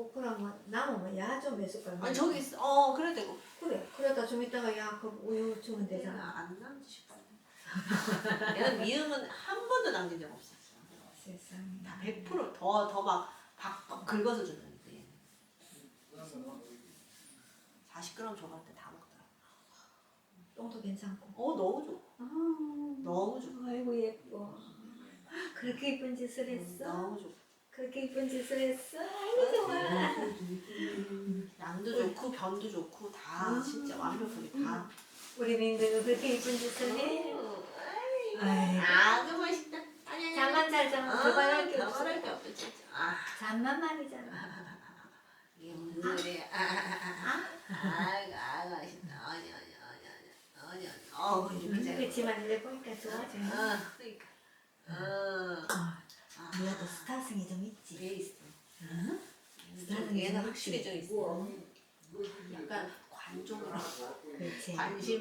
어, 그러면 남으면 야좀 해줄까? 아니 저기 있어. 어 그래 되고. 그래. 그러다 좀 이따가 야 그럼 우유 주면 되잖아. 안 남지 싶어. 얘는 미음은 한 번도 남긴 적 없었어. 세상에. 다 100%더더막 박 긁어서 줬는데 얘는. 40g 줘봤는데 다 먹더라. 똥도 괜찮고. 어 너무 좋고 아, 너무 좋고 아이고 예뻐. 그렇게 이쁜 짓을 했어? 너무 좋고 그렇게 이쁜 짓을 했어? 아이고 좋아. 양도 좋고 변도 좋고 다 진짜 완벽하게 다. 우리 민규는 그렇게 이쁜 짓을 해? 음, 아이고. 아주 맛있다. 아니 아니. 잠만 잘 자면 아, 그만할 게 없어. 게 없어 진짜. 아. 잠만 말이잖아. 이게 무슨 소리야? 아, 아, 아, 아. 아이고, 아이고, 맛있다. 아니, 아니, 아니, 아니, 아니, 아니. 어. 그렇지만 이제 보니까 좋아져. 어, 그러니까. 어, 아, 아, 네가 또 스타성이 좀 있지. 왜 있어? 응? 좀 얘는 확실히 좀 있어. 약간 관종으로 그렇지. 관심